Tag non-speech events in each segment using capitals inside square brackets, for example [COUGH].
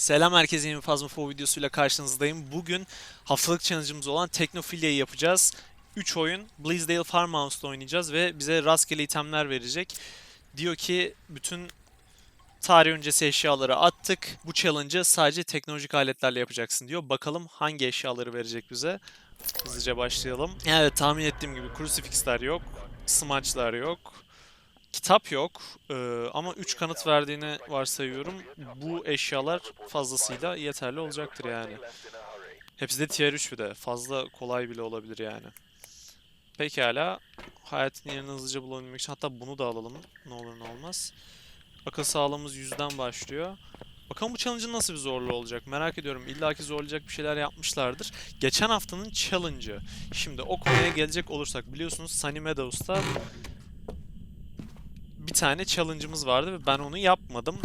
Selam herkese yeni Phasmophobia videosuyla karşınızdayım. Bugün haftalık challenge'ımız olan Teknofilia'yı yapacağız. 3 oyun Bleasdale Farmhouse'da oynayacağız ve bize rastgele itemler verecek. Diyor ki bütün tarih öncesi eşyaları attık. Bu challenge'ı sadece teknolojik aletlerle yapacaksın diyor. Bakalım hangi eşyaları verecek bize. Hızlıca başlayalım. Evet tahmin ettiğim gibi crucifixler yok. Smudge'lar yok. Kitap yok Ee, ama 3 kanıt verdiğini varsayıyorum. Bu eşyalar fazlasıyla yeterli olacaktır yani. Hepsi de tier 3 bir de. Fazla kolay bile olabilir yani. Pekala. Hayatın yerini hızlıca bulabilmek için hatta bunu da alalım. Ne olur ne olmaz. Akıl sağlığımız 100'den başlıyor. Bakalım bu challenge'ın nasıl bir zorluğu olacak merak ediyorum. İlla ki zorlayacak bir şeyler yapmışlardır. Geçen haftanın challenge'ı. Şimdi o konuya gelecek olursak biliyorsunuz Sunny Meadows'ta bir tane challenge'ımız vardı ve ben onu yapmadım.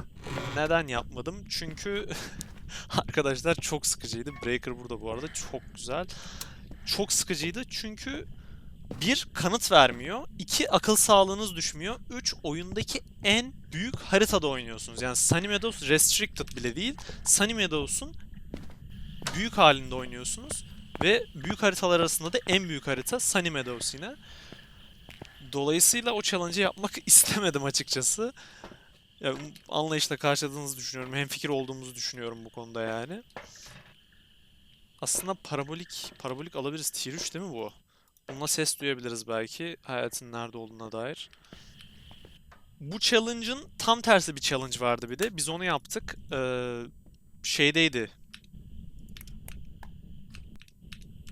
Neden yapmadım? Çünkü [LAUGHS] arkadaşlar çok sıkıcıydı. Breaker burada bu arada çok güzel. Çok sıkıcıydı çünkü bir kanıt vermiyor. iki akıl sağlığınız düşmüyor. Üç oyundaki en büyük haritada oynuyorsunuz. Yani Sunny Meadows restricted bile değil. Sunny Meadows'un büyük halinde oynuyorsunuz. Ve büyük haritalar arasında da en büyük harita Sunny Meadows yine. Dolayısıyla o challenge'ı yapmak [LAUGHS] istemedim açıkçası. Ya, anlayışla karşıladığınızı düşünüyorum. Hemfikir olduğumuzu düşünüyorum bu konuda yani. Aslında parabolik parabolik alabiliriz. Tier 3 değil mi bu? Bununla ses duyabiliriz belki hayatın nerede olduğuna dair. Bu challenge'ın tam tersi bir challenge vardı bir de. Biz onu yaptık. Ee, şeydeydi.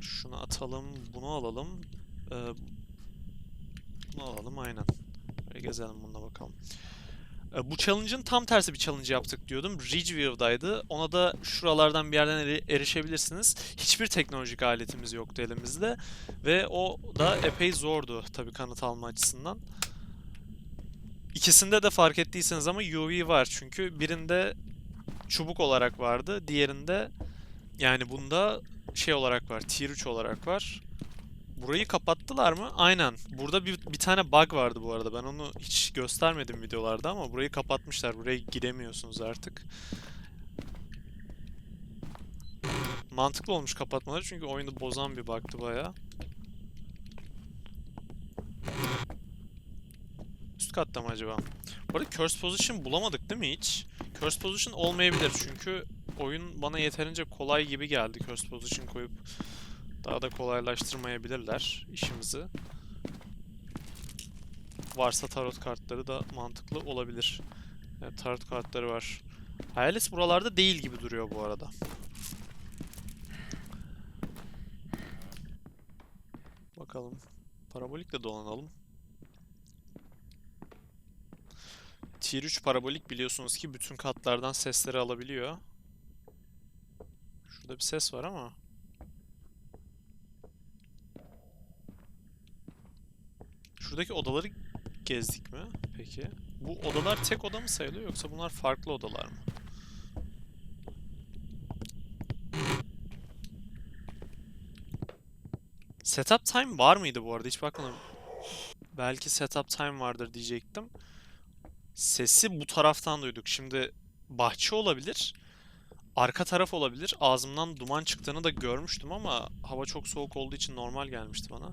Şunu atalım, bunu alalım. Ee, bunu alalım aynen. Böyle gezelim bununla bakalım. Ee, Bu challenge'ın tam tersi bir challenge yaptık diyordum. Ridgeview'daydı. Ona da şuralardan bir yerden eri- erişebilirsiniz. Hiçbir teknolojik aletimiz yoktu elimizde. Ve o da epey zordu tabii kanıt alma açısından. İkisinde de fark ettiyseniz ama UV var çünkü birinde çubuk olarak vardı. Diğerinde yani bunda şey olarak var. Tier 3 olarak var. Burayı kapattılar mı? Aynen. Burada bir, bir tane bug vardı bu arada. Ben onu hiç göstermedim videolarda ama burayı kapatmışlar. Buraya giremiyorsunuz artık. Mantıklı olmuş kapatmaları çünkü oyunu bozan bir bug'tı bayağı. Üst katta mı acaba? Bu arada Curse Position bulamadık değil mi hiç? Curse Position olmayabilir çünkü oyun bana yeterince kolay gibi geldi Curse Position koyup daha da kolaylaştırmayabilirler işimizi. Varsa tarot kartları da mantıklı olabilir. Evet, tarot kartları var. Hayalet buralarda değil gibi duruyor bu arada. Bakalım. Parabolikle dolanalım. Tier 3 parabolik biliyorsunuz ki bütün katlardan sesleri alabiliyor. Şurada bir ses var ama. Şuradaki odaları gezdik mi? Peki. Bu odalar tek oda mı sayılıyor yoksa bunlar farklı odalar mı? Setup time var mıydı bu arada? Hiç bakmadım. Belki setup time vardır diyecektim. Sesi bu taraftan duyduk. Şimdi bahçe olabilir. Arka taraf olabilir. Ağzımdan duman çıktığını da görmüştüm ama hava çok soğuk olduğu için normal gelmişti bana.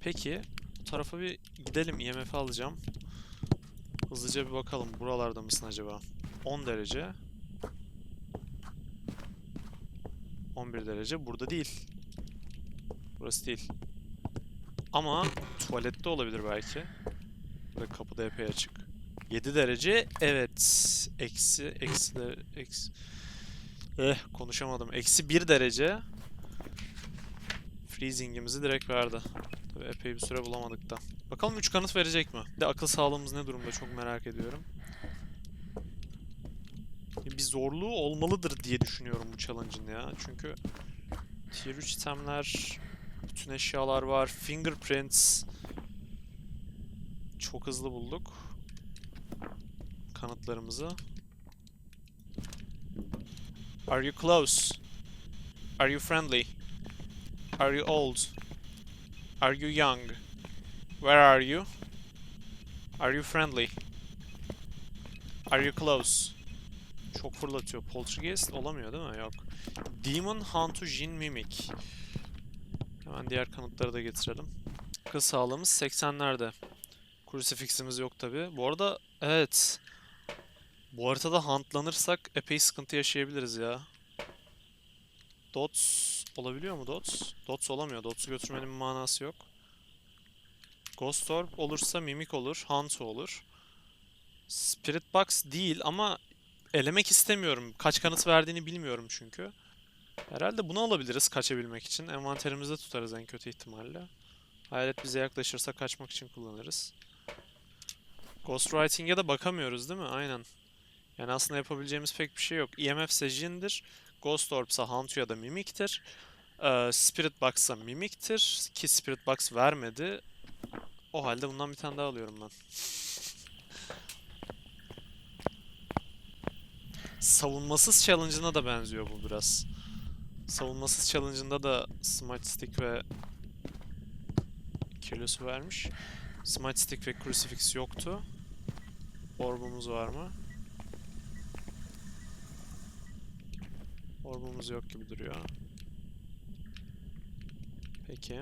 Peki tarafa bir gidelim. IMF alacağım. Hızlıca bir bakalım. Buralarda mısın acaba? 10 derece. 11 derece. Burada değil. Burası değil. Ama tuvalette olabilir belki. Ve kapıda epey açık. 7 derece. Evet. Eksi. Eksi de. Eksi. Eh konuşamadım. Eksi 1 derece. Freezing'imizi direkt verdi. Epey bir süre bulamadık da. Bakalım 3 kanıt verecek mi? De akıl sağlığımız ne durumda çok merak ediyorum. Bir zorluğu olmalıdır diye düşünüyorum bu challenge'ın ya. Çünkü tier 3 itemler, bütün eşyalar var. Fingerprints. Çok hızlı bulduk. Kanıtlarımızı. Are you close? Are you friendly? Are you old? Are you young? Where are you? Are you friendly? Are you close? Çok fırlatıyor. Poltergeist olamıyor değil mi? Yok. Demon, Hantu, Jin, Mimic. Hemen diğer kanıtları da getirelim. Akıl sağlığımız 80'lerde. Crucifix'imiz yok tabi. Bu arada evet. Bu haritada huntlanırsak epey sıkıntı yaşayabiliriz ya. Dots olabiliyor mu Dots? Dots olamıyor. Dots'u götürmenin manası yok. Ghost Orb olursa Mimic olur. Hantu olur. Spirit Box değil ama elemek istemiyorum. Kaç kanıt verdiğini bilmiyorum çünkü. Herhalde bunu alabiliriz kaçabilmek için. Envanterimizde tutarız en kötü ihtimalle. Hayalet bize yaklaşırsa kaçmak için kullanırız. Ghostwriting'e de bakamıyoruz değil mi? Aynen. Yani aslında yapabileceğimiz pek bir şey yok. EMF ise Jin'dir. Ghost Orb ise Hantu ya da Mimic'tir. Ee, Spirit Box ise Mimic'tir. Ki Spirit Box vermedi. O halde bundan bir tane daha alıyorum ben. Savunmasız challenge'ına da benziyor bu biraz. Savunmasız challenge'ında da Smite Stick ve Kilosu vermiş. Smite Stick ve Crucifix yoktu. Orbumuz var mı? Orbumuz yok gibi duruyor. Peki.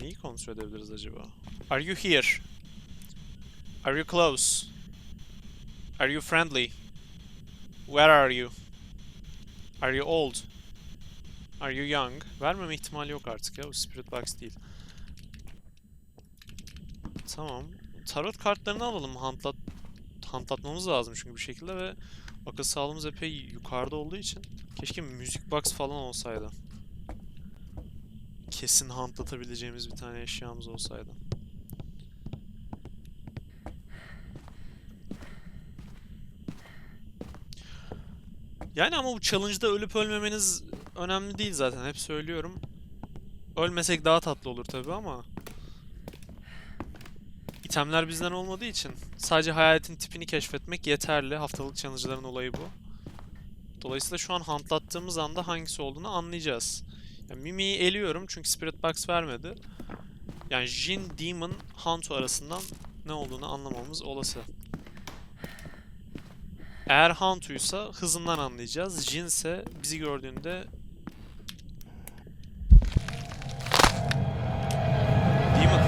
Neyi kontrol edebiliriz acaba? Are you here? Are you close? Are you friendly? Where are you? Are you old? Are you young? Vermeme ihtimali yok artık ya. Bu Spirit Box değil. Tamam. Tarot kartlarını alalım. Huntlat huntlatmamız lazım çünkü bir şekilde ve akıl sağlığımız epey yukarıda olduğu için keşke müzik box falan olsaydı. Kesin huntlatabileceğimiz bir tane eşyamız olsaydı. Yani ama bu challenge'da ölüp ölmemeniz önemli değil zaten. Hep söylüyorum. Ölmesek daha tatlı olur tabii ama itemler bizden olmadığı için sadece hayaletin tipini keşfetmek yeterli. Haftalık challenge'ların olayı bu. Dolayısıyla şu an huntlattığımız anda hangisi olduğunu anlayacağız. Yani Mimi'yi eliyorum çünkü Spirit Box vermedi. Yani Jin, Demon, Hantu arasından ne olduğunu anlamamız olası. Eğer Hantu'ysa hızından anlayacağız. Jin ise bizi gördüğünde Demon.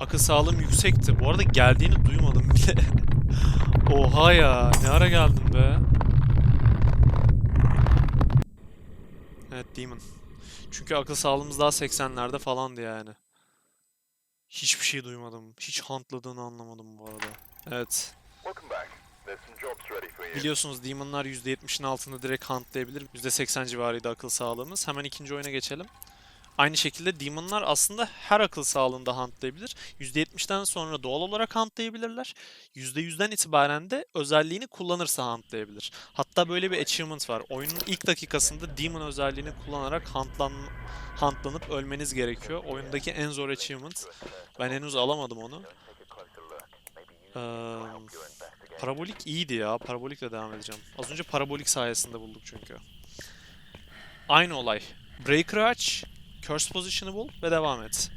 Akıl sağlığım yüksekti. Bu arada geldiğini duymadım bile. [LAUGHS] Oha ya. Ne ara geldin be? Evet Demon. Çünkü akıl sağlığımız daha 80'lerde falandı yani. Hiçbir şey duymadım. Hiç huntladığını anlamadım bu arada. Evet. Biliyorsunuz Demon'lar %70'in altında direkt huntlayabilir. %80 civarıydı akıl sağlığımız. Hemen ikinci oyuna geçelim. Aynı şekilde Demon'lar aslında her akıl sağlığında huntlayabilir. %70'den sonra doğal olarak huntlayabilirler. %100'den itibaren de özelliğini kullanırsa huntlayabilir. Hatta böyle bir achievement var. Oyunun ilk dakikasında Demon özelliğini kullanarak huntlan huntlanıp ölmeniz gerekiyor. Oyundaki en zor achievement. Ben henüz alamadım onu. Eee, Parabolik iyiydi ya. Parabolikle devam edeceğim. Az önce parabolik sayesinde bulduk çünkü. Aynı olay. Breaker aç, Curse Position'ı bul ve devam et.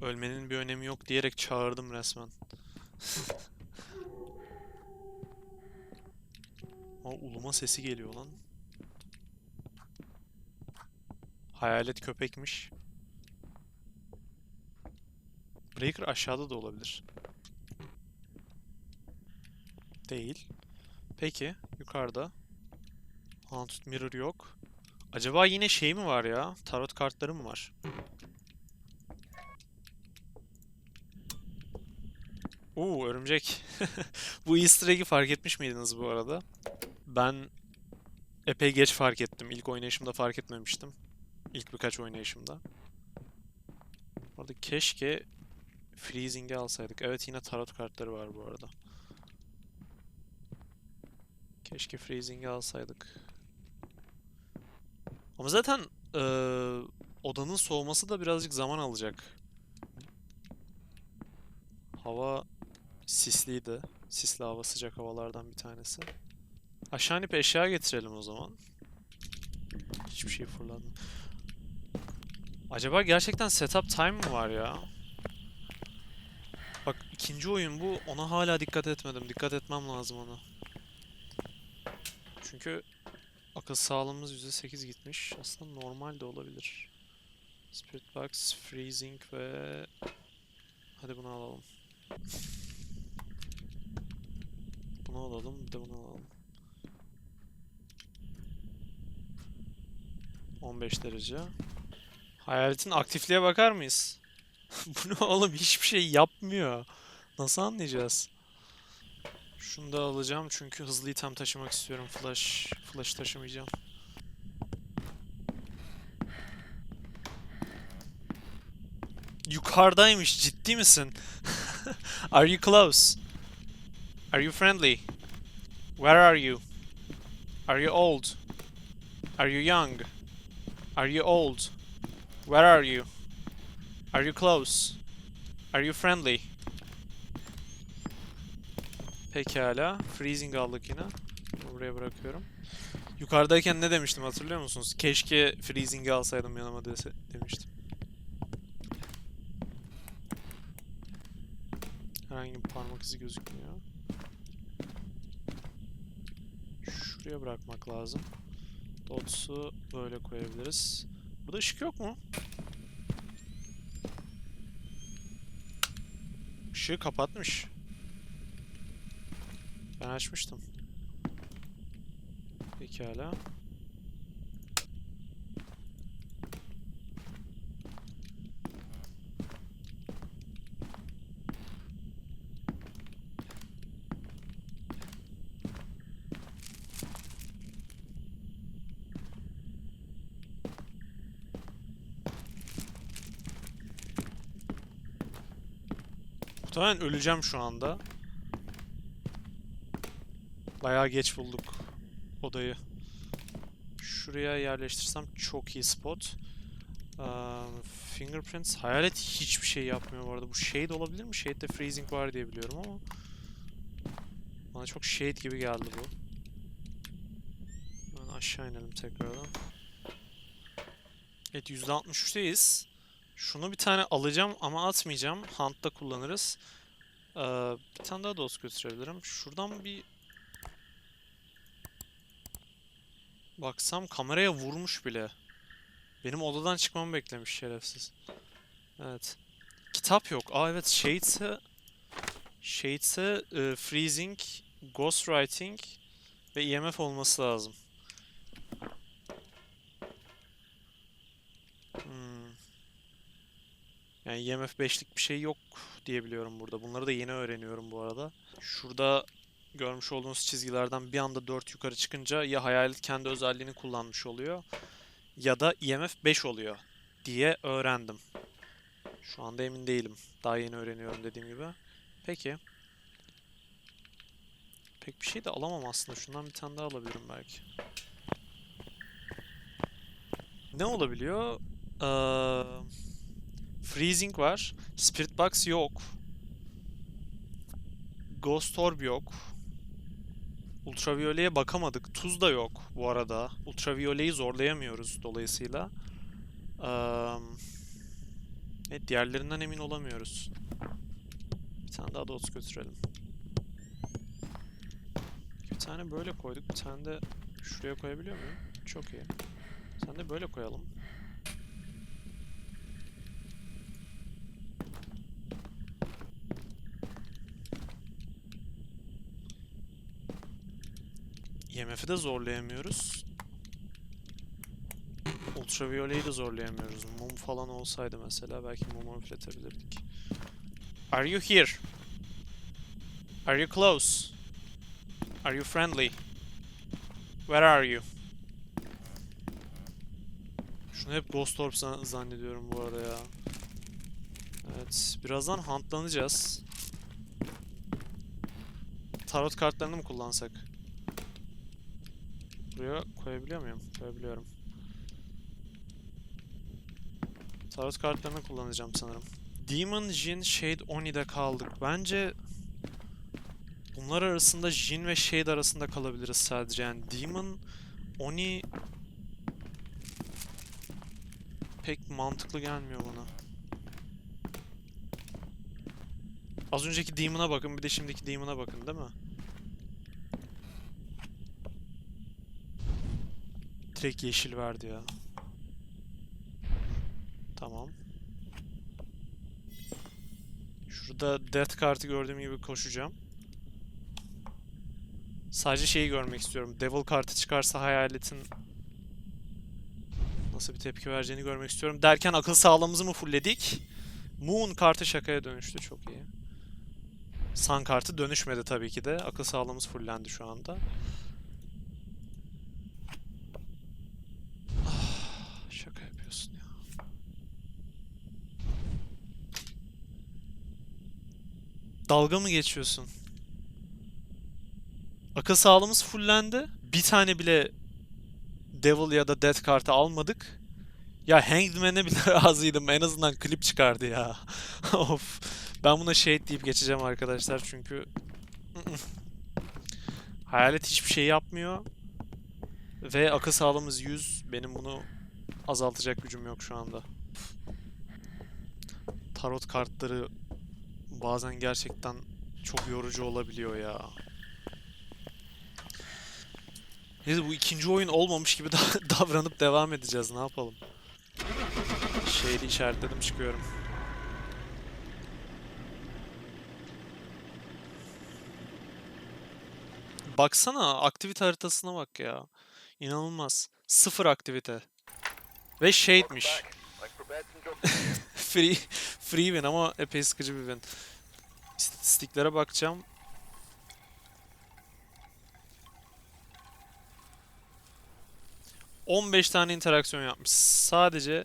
Ölmenin bir önemi yok diyerek çağırdım resmen. Aa, uluma sesi geliyor lan. Hayalet köpekmiş. Breaker aşağıda da olabilir. Değil. Peki, yukarıda. Haunted Mirror yok. Acaba yine şey mi var ya? Tarot kartları mı var? Oo, örümcek. [LAUGHS] Bu easter egg'i fark etmiş miydiniz bu arada? Ben epey geç fark ettim. İlk oynayışımda fark etmemiştim. İlk birkaç oynayışımda. Bu arada keşke Freezing'i alsaydık. Evet yine tarot kartları var bu arada. Keşke Freezing'i alsaydık. Ama zaten eee, odanın soğuması da birazcık zaman alacak. Hava sisliydi. Sisli hava sıcak havalardan bir tanesi. Aşağı eşya getirelim o zaman. Hiçbir şey fırladı. Acaba gerçekten setup time mı var ya? Bak ikinci oyun bu. Ona hala dikkat etmedim. Dikkat etmem lazım ona. Çünkü akıl sağlığımız %8 gitmiş. Aslında normal de olabilir. Spirit Box, Freezing ve... Hadi bunu alalım. Bunu alalım, bir de bunu alalım. 15 derece. Hayaletin aktifliğe bakar mıyız? [LAUGHS] Bu ne oğlum? Hiçbir şey yapmıyor. Nasıl anlayacağız? Şunu da alacağım çünkü hızlı item taşımak istiyorum. Flash, flash taşımayacağım. Yukarıdaymış. Ciddi misin? [LAUGHS] Are you close? Are you friendly? Where are you? Are you old? Are you young? Are you old? Where are you? Are you close? Are you friendly? Pekala. Freezing aldık yine. Buraya bırakıyorum. Yukarıdayken ne demiştim hatırlıyor musunuz? Keşke Freezing'i alsaydım yanıma dese, demiştim. Herhangi bir parmak izi gözükmüyor. Şuraya bırakmak lazım. Dots'u böyle koyabiliriz. Burada ışık yok mu? Işığı kapatmış. Ben açmıştım. Pekala. Muhtemelen öleceğim şu anda. Bayağı geç bulduk odayı. Şuraya yerleştirsem çok iyi spot. Um, fingerprints. Hayalet hiçbir şey yapmıyor bu arada. Bu shade olabilir mi? Shade'de freezing var diye biliyorum ama. Bana çok shade gibi geldi bu. Hemen aşağı inelim tekrardan. Evet %63'teyiz. Şunu bir tane alacağım ama atmayacağım. Hunt'ta kullanırız. Ee, bir tane daha dost götürebilirim. Şuradan bir baksam kameraya vurmuş bile. Benim odadan çıkmamı beklemiş şerefsiz. Evet. Kitap yok. Aa evet Shades'e Shades'e e, Freezing, Ghostwriting ve EMF olması lazım. Hmm. Yani E IMF 5'lik bir şey yok diye biliyorum burada. Bunları da yeni öğreniyorum bu arada. Şurada görmüş olduğunuz çizgilerden bir anda 4 yukarı çıkınca ya hayalet kendi özelliğini kullanmış oluyor ya da IMF 5 oluyor diye öğrendim. Şu anda emin değilim. Daha yeni öğreniyorum dediğim gibi. Peki. Pek bir şey de alamam aslında. Şundan bir tane daha alabilirim belki. Ne olabiliyor? Eee... Freezing var. Spirit Box yok. Ghost Orb yok. Ultraviyoleye bakamadık. Tuz da yok bu arada. Ultraviyoleyi zorlayamıyoruz dolayısıyla. Eee, evet diğerlerinden emin olamıyoruz. Bir tane daha dots götürelim. Bir tane böyle koyduk. Bir tane de şuraya koyabiliyor muyum? Çok iyi. Sen de böyle koyalım. IMF'i de zorlayamıyoruz. Ultraviyoleyi de zorlayamıyoruz. Mum falan olsaydı mesela belki mumu üfletebilirdik. Are you here? Are you close? Are you friendly? Where are you? Şunu hep Ghost Orb zan- zannediyorum bu arada ya. Evet, birazdan huntlanacağız. Tarot kartlarını mı kullansak? Buraya koyabiliyor muyum? Koyabiliyorum. Tarot kartlarını kullanacağım sanırım. Demon, Jin, Shade, Oni'de kaldık. Bence bunlar arasında Jin ve Shade arasında kalabiliriz sadece. Yani Demon, Oni pek mantıklı gelmiyor bana. Az önceki Demon'a bakın bir de şimdiki Demon'a bakın değil mi? Direkt yeşil verdi ya. Tamam. Şurada Death kartı gördüğüm gibi koşacağım. Sadece şeyi görmek istiyorum. Devil kartı çıkarsa hayaletin nasıl bir tepki vereceğini görmek istiyorum. Derken akıl sağlığımızı mı fullledik? Moon kartı şakaya dönüştü. Çok iyi. Sun kartı dönüşmedi tabii ki de. Akıl sağlığımız fullendi şu anda. Dalga mı geçiyorsun? Akıl sağlığımız fullendi. Bir tane bile Devil ya da Death kartı almadık. Ya Hangman'e bile [LAUGHS] razıydım. En azından klip çıkardı ya. [LAUGHS] of. Ben buna shade deyip geçeceğim arkadaşlar çünkü [LAUGHS] Hayalet hiçbir şey yapmıyor. Ve akıl sağlığımız 100. Benim bunu azaltacak gücüm yok şu anda. Tarot kartları bazen gerçekten çok yorucu olabiliyor ya. Neyse bu ikinci oyun olmamış gibi da- [LAUGHS] davranıp devam edeceğiz. Ne yapalım? Şeyi işaretledim çıkıyorum. Baksana aktivite haritasına bak ya. İnanılmaz. Sıfır aktivite. Ve shade'miş. [LAUGHS] Free, [LAUGHS] free win ama epey sıkıcı bir win. İstatistiklere bakacağım. ...15 tane interaksiyon yapmış. Sadece...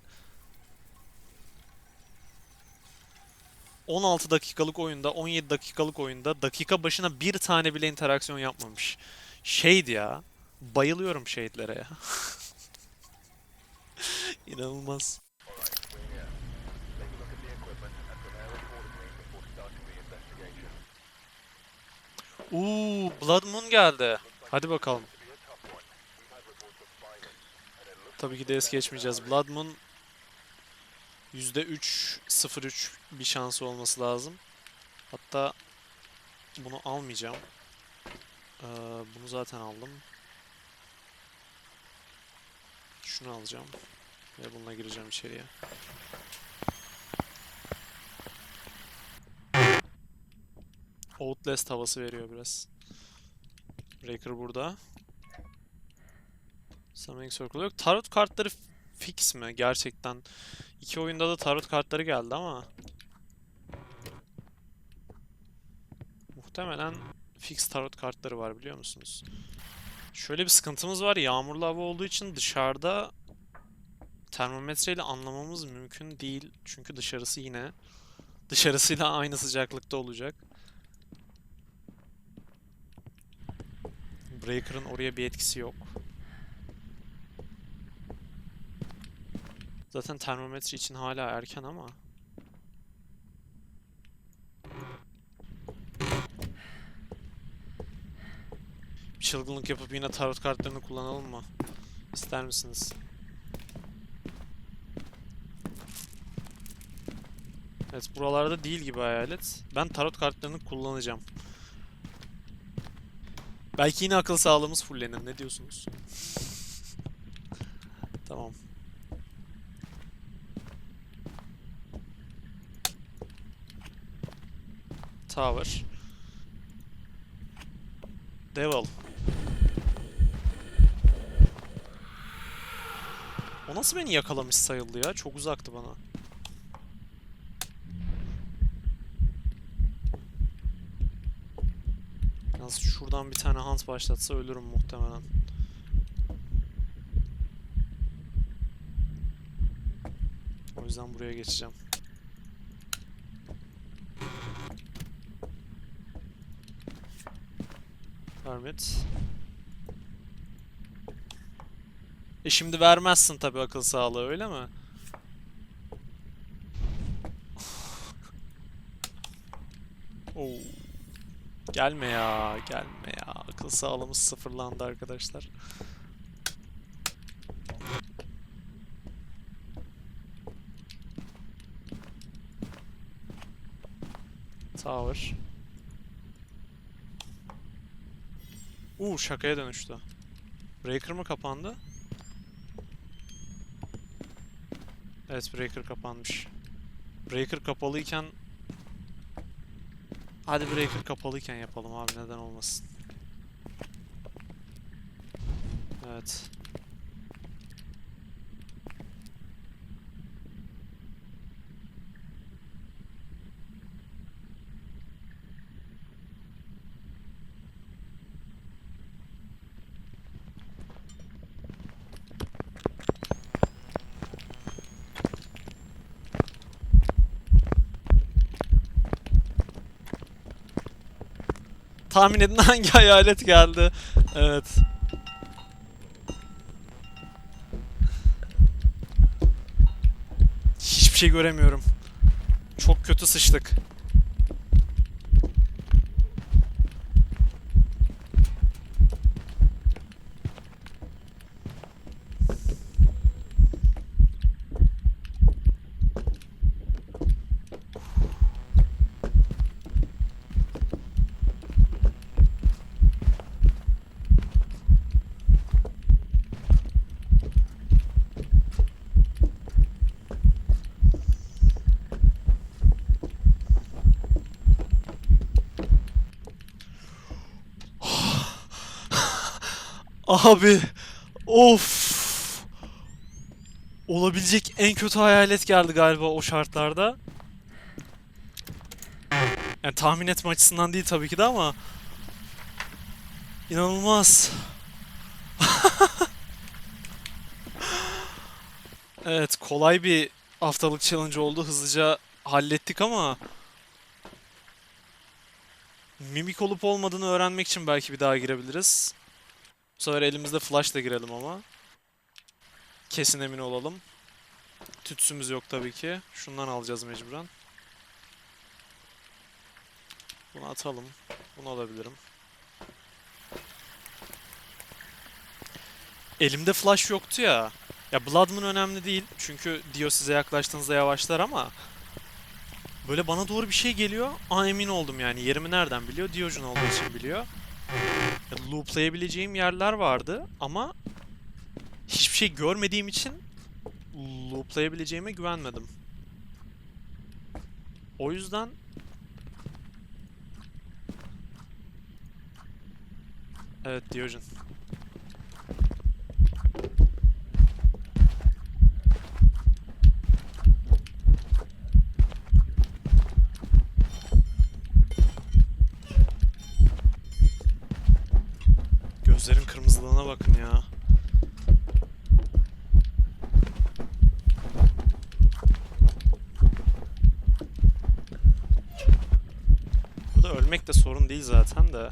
16 dakikalık oyunda, 17 dakikalık oyunda dakika başına bir tane bile interaksiyon yapmamış. Shade ya. Bayılıyorum shade'lere ya. [LAUGHS] İnanılmaz. Uuu Blood Moon geldi. Hadi bakalım. Tabii ki de es geçmeyeceğiz. Blood Moon %3, 0.3 bir şansı olması lazım. Hatta bunu almayacağım. Ee, bunu zaten aldım. Şunu alacağım. Ve bununla gireceğim içeriye. Outlast havası veriyor biraz. Breaker burada. Summoning Circle yok. Tarot kartları fix mi? Gerçekten. İki oyunda da tarot kartları geldi ama. Muhtemelen fix tarot kartları var biliyor musunuz? Şöyle bir sıkıntımız var. Yağmurlu hava olduğu için dışarıda termometreyle anlamamız mümkün değil. Çünkü dışarısı yine dışarısıyla aynı sıcaklıkta olacak. Breaker'ın oraya bir etkisi yok. Zaten termometre için hala erken ama. Bir çılgınlık yapıp yine tarot kartlarını kullanalım mı? İster misiniz? Evet buralarda değil gibi hayalet. Ben tarot kartlarını kullanacağım. Belki yine akıl sağlığımız fullenir. Ne diyorsunuz? tamam. Tower. Devil. O nasıl beni yakalamış sayıldı ya? Çok uzaktı bana. Şuradan bir tane hunt başlatsa ölürüm muhtemelen. O yüzden buraya geçeceğim. Hermit. E şimdi vermezsin tabi akıl sağlığı öyle mi? Oo. Gelme ya, gelme ya. Akıl sağlığımız sıfırlandı arkadaşlar. Tower. Uuu şakaya dönüştü. Breaker mı kapandı? Evet Breaker kapanmış. Breaker kapalıyken Hadi Breaker kapalıyken yapalım abi neden olmasın. Evet. Tahmin edin [LAUGHS] hangi hayalet geldi? Evet. Hiçbir şey göremiyorum. Çok kötü sıçtık. Abi. Of. Olabilecek en kötü hayalet geldi galiba o şartlarda. Yani tahmin etme açısından değil tabii ki de ama inanılmaz. [LAUGHS] evet, kolay bir haftalık challenge oldu. Hızlıca hallettik ama mimik olup olmadığını öğrenmek için belki bir daha girebiliriz. Bu sefer elimizde flash da girelim ama. Kesin emin olalım. Tütsümüz yok tabii ki. Şundan alacağız mecburen. Bunu atalım. Bunu alabilirim. Elimde flash yoktu ya. Ya Blood Moon önemli değil. Çünkü Dio size yaklaştığınızda yavaşlar ama böyle bana doğru bir şey geliyor. Aa emin oldum yani. Yerimi nereden biliyor? Diojun olduğu için biliyor. Ya, looplayabileceğim yerler vardı ama hiçbir şey görmediğim için looplayabileceğime güvenmedim. O yüzden Evet Diyojen. Gözlerin kırmızılığına bakın ya. Bu da ölmek de sorun değil zaten de.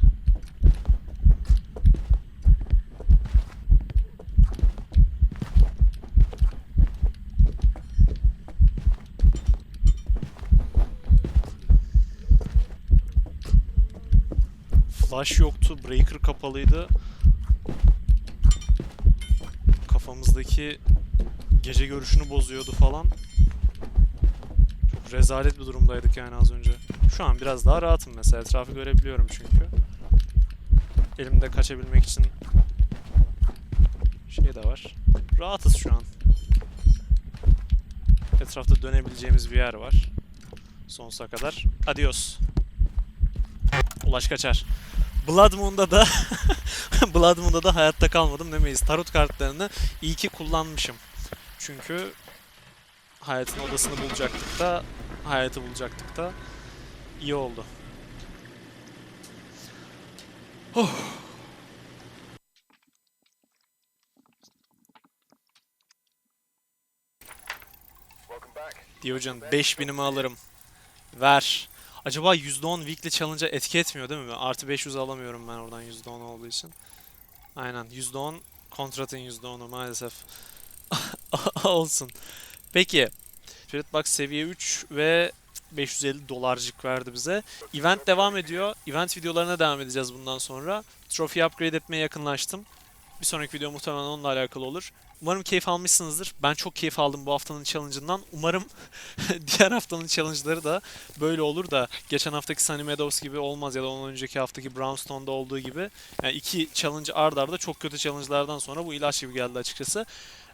Flash yoktu, breaker kapalıydı. Kafamızdaki gece görüşünü bozuyordu falan. Rezalet bir durumdaydık yani az önce. Şu an biraz daha rahatım mesela. Etrafı görebiliyorum çünkü. Elimde kaçabilmek için şey de var. Rahatız şu an. Etrafta dönebileceğimiz bir yer var. Sonsuza kadar. Adios. Ulaş kaçar. Blood Moon'da da [LAUGHS] Blood Moon'da da hayatta kalmadım demeyiz. Tarot kartlarını iyi ki kullanmışım. Çünkü hayatın odasını bulacaktık da hayatı bulacaktık da iyi oldu. Oh. Diyojen 5000'imi alırım. Ver. Acaba %10 weekly challenge'a etki etmiyor değil mi? Artı 500 alamıyorum ben oradan %10 olduğu için. Aynen %10 kontratın %10'u maalesef. [LAUGHS] Olsun. Peki. Spirit Box seviye 3 ve 550 dolarcık verdi bize. Event devam ediyor. Event videolarına devam edeceğiz bundan sonra. Trophy upgrade etmeye yakınlaştım. Bir sonraki video muhtemelen onunla alakalı olur. Umarım keyif almışsınızdır. Ben çok keyif aldım bu haftanın challenge'ından. Umarım [LAUGHS] diğer haftanın challenge'ları da böyle olur da geçen haftaki Sunny Meadows gibi olmaz ya da ondan önceki haftaki Brownstone'da olduğu gibi. Yani iki challenge ard arda çok kötü challenge'lardan sonra bu ilaç gibi geldi açıkçası.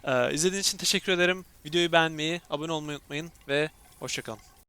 Ee, izlediğiniz için teşekkür ederim. Videoyu beğenmeyi, abone olmayı unutmayın ve hoşçakalın.